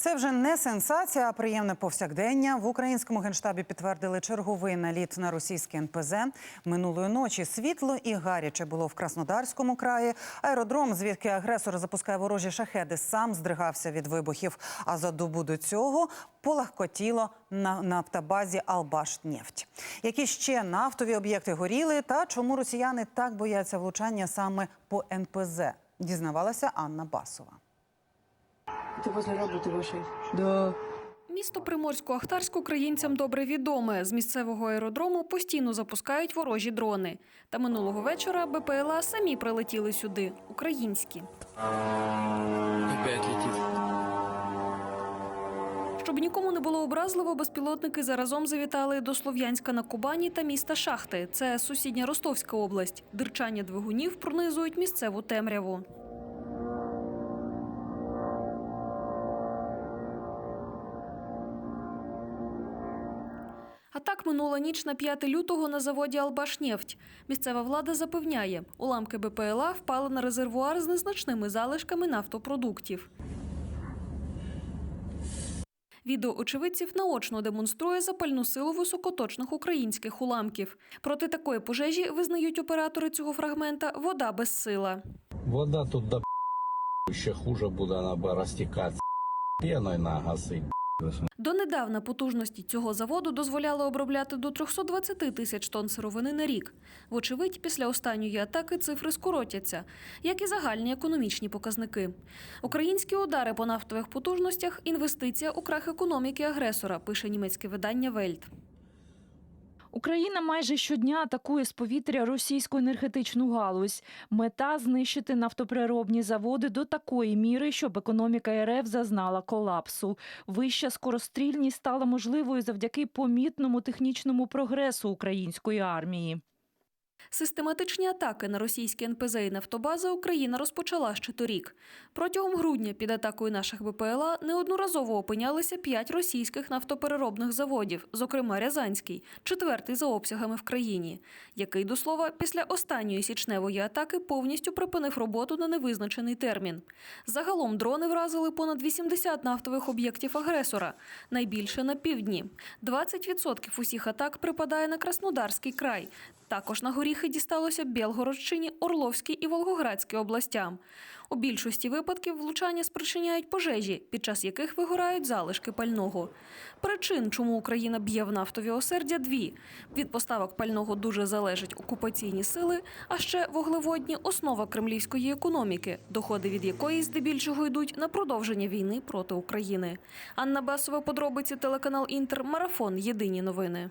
Це вже не сенсація, а приємне повсякдення. В українському генштабі підтвердили черговий наліт на російське НПЗ. Минулої ночі світло і гаряче було в Краснодарському краї. Аеродром, звідки агресор запускає ворожі шахеди, сам здригався від вибухів. А за добу до цього полагкотіло на нафтобазі Албашнефть. Які ще нафтові об'єкти горіли, та чому росіяни так бояться влучання саме по НПЗ? Дізнавалася Анна Басова. Ты возле работы вашей? Да. Місто Приморсько-Ахтарськ українцям добре відоме. З місцевого аеродрому постійно запускають ворожі дрони. Та минулого вечора БПЛА самі прилетіли сюди, українські. Опять летит. Щоб нікому не було образливо, безпілотники заразом завітали до Слов'янська на Кубані та міста Шахти. Це сусідня Ростовська область. Дирчання двигунів пронизують місцеву темряву. А так минула ніч на 5 лютого на заводі Албашнефть. Місцева влада запевняє, уламки БПЛА впали на резервуар з незначними залишками нафтопродуктів. Відео очевидців наочно демонструє запальну силу високоточних українських уламків. Проти такої пожежі визнають оператори цього фрагмента вода безсила. Вода тут до ще хуже буде, вона розтікатися піною нагасить. Донедавна потужності цього заводу дозволяли обробляти до 320 тисяч тонн сировини на рік. Вочевидь, після останньої атаки цифри скоротяться, як і загальні економічні показники. Українські удари по нафтових потужностях інвестиція у крах економіки агресора, пише німецьке видання Вельт. Україна майже щодня атакує з повітря російську енергетичну галузь. Мета знищити нафтоприробні заводи до такої міри, щоб економіка РФ зазнала колапсу. Вища скорострільність стала можливою завдяки помітному технічному прогресу української армії. Систематичні атаки на російські НПЗ і нафтобази Україна розпочала ще торік. Протягом грудня під атакою наших БПЛА неодноразово опинялися п'ять російських нафтопереробних заводів, зокрема Рязанський, четвертий за обсягами в країні, який, до слова, після останньої січневої атаки повністю припинив роботу на невизначений термін. Загалом дрони вразили понад 80 нафтових об'єктів агресора, найбільше на півдні. 20% усіх атак припадає на Краснодарський край. Також на горіхи дісталося Білгородщині, Орловській і Волгоградській областям. У більшості випадків влучання спричиняють пожежі, під час яких вигорають залишки пального. Причин, чому Україна б'є в нафтові осердя, дві: від поставок пального дуже залежать окупаційні сили, а ще вуглеводні основа кремлівської економіки, доходи від якої здебільшого йдуть на продовження війни проти України. Анна Басова, подробиці телеканал Інтер, марафон. Єдині новини.